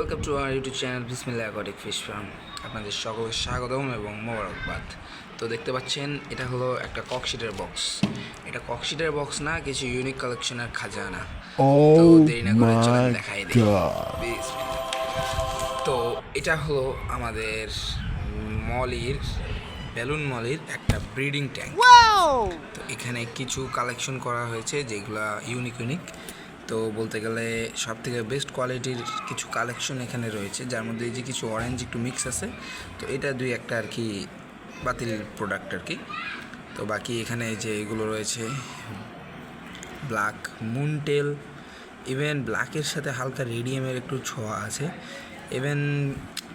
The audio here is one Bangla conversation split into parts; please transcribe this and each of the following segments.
Welcome to our YouTube channel Bismillah aquatic fish farm আপনাদের সকলকে স্বাগতম এবং মোবারকবাদ। তো দেখতে পাচ্ছেন এটা হলো একটা ককশিটের বক্স এটা ককশিটের বক্স না কিছু ইউনিক কালেকশনের খাজানা। তো Oh দেরি না করে চলেন দেখাই দিই তো এটা হলো আমাদের মলির বেলুন মলির একটা ব্রিডিং ট্যাঙ্ক তো এখানে কিছু কালেকশন করা হয়েছে যেগুলা ইউনিক ইউনিক তো বলতে গেলে সব থেকে বেস্ট কোয়ালিটির কিছু কালেকশন এখানে রয়েছে, যার মধ্যে এই যে কিছু অরেঞ্জ একটু মিক্স আছে, তো এটা দুই একটা আর কি বাতিল প্রোডাক্ট আর কি তো বাকি এখানে যে এগুলো রয়েছে ব্ল্যাক মুনটেল ইভেন ব্ল্যাকের সাথে হালকা রেডিয়ামের একটু ছোঁয়া আছে ইভেন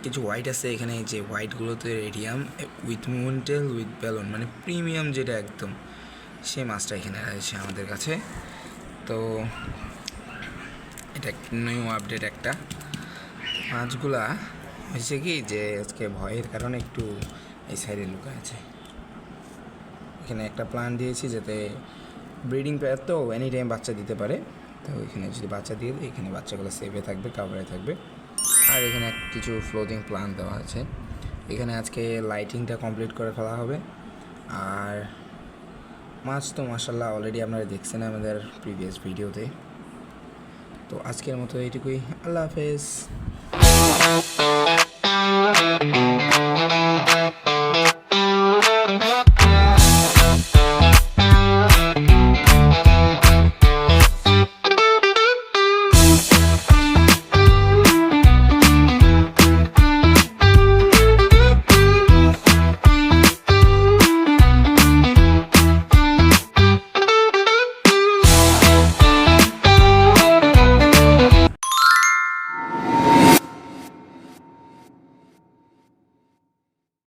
কিছু হোয়াইট আছে এখানে যে হোয়াইটগুলোতে রেডিয়াম উইথ মুনটেল উইথ বেলুন মানে প্রিমিয়াম যেটা একদম সে মাছটা এখানে, আছে আমাদের কাছে। তো এটা নিউ আপডেট একটা। মাছগুলা হয়েছে কি যে আজকে ভয়ের কারণে একটু এই সাইডে লুকা আছে। এখানে একটা প্ল্যান দিয়েছি যাতে ব্রিডিং পেয়ার তো এনি টাইম বাচ্চা দিতে পারে। তো এখানে যদি বাচ্চা দিয়ে দিই এখানে বাচ্চাগুলো সেভে থাকবে কাভারে থাকবে। আর এখানে কিছু ফ্লোটিং প্ল্যান দেওয়া আছে। এখানে আজকে লাইটিংটা কমপ্লিট করে ফেলা হবে। আর মাছ তো মাসাল্লাহ অলরেডি আপনারা দেখছেন আমাদের প্রিভিয়াস ভিডিওতে তো আজকের মতো এইটুকুই। আল্লাহ হাফেজ।